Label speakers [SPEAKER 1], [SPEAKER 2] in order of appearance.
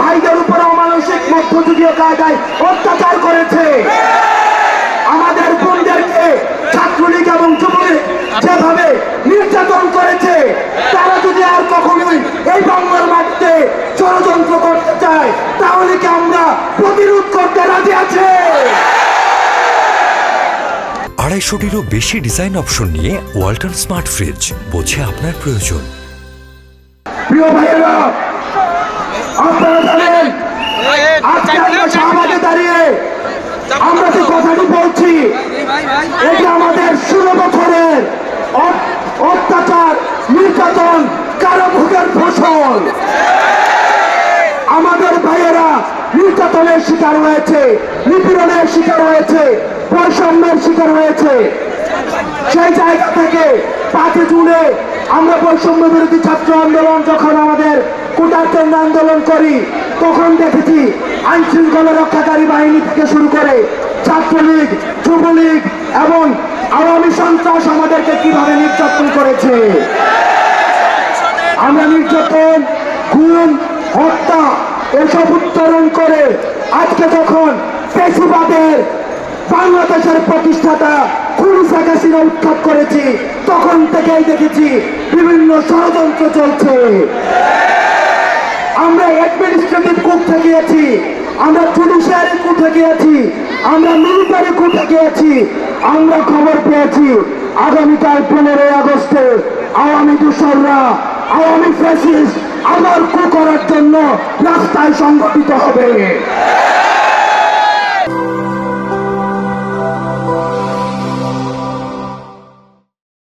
[SPEAKER 1] ভাইদের উপর অমানসিক মধ্যযুগীয় কায়দায় অত্যাচার করেছে। আমাদের বোনদেরকে ছাত্রলীগ এবং যুবলীগ যেভাবে নির্যাতন করেছে তারা যদি আর কখনোই এই বাংলার মাটিতে ষড়যন্ত্র করতে চায় তাহলে কি আমরা প্রতিরোধ করতে রাজি আছে?
[SPEAKER 2] আড়াইশোটিরও বেশি ডিজাইন অপশন নিয়ে ওয়াল্টন স্মার্ট ফ্রিজ বোঝে আপনার প্রয়োজন।
[SPEAKER 1] প্রিয় ভাইয়েরা নির্যাতন কারাভোগের ফসল। আমাদের ভাইয়েরা নির্যাতনের শিকার হয়েছে, নিপীড়নের শিকার হয়েছে, বৈষম্যের শিকার হয়েছে। সেই জায়গা থেকে পাঁচই জুনে আমরা বৈষম্য বিরোধী ছাত্র আন্দোলন যখন আমাদের কোটার কেন্দ্র আন্দোলন করি, তখন দেখেছি আইন শৃঙ্খলা রক্ষাকারী বাহিনী থেকে শুরু করে ছাত্রলীগ, যুবলীগ এবং আওয়ামী সন্ত্রাস আমাদেরকে কীভাবে নির্যাতন করেছে। আমরা নির্যাতন, খুন, হত্যা এসব উত্তরণ করে আজকে যখন পেশিবাদের বাংলাদেশের প্রতিষ্ঠাতা খুনি শেখ হাসিনা করেছি, তখন থেকেই দেখেছি বিভিন্ন ষড়যন্ত্র চলছে। আমরা অ্যাডমিনিস্ট্রেটিভ কূপ গিয়েছি, আমরা জুডিশিয়ারি কূপে গিয়েছি, আমরা মিলিটারি কূপে গিয়েছি, আমরা খবর পেয়েছি। আগামীকাল পনেরোই আগস্টে আওয়ামী দূষণরা আওয়ামী ফ্যাসিস্ট আবার কু করার জন্য রাস্তায় সংগঠিত হবে।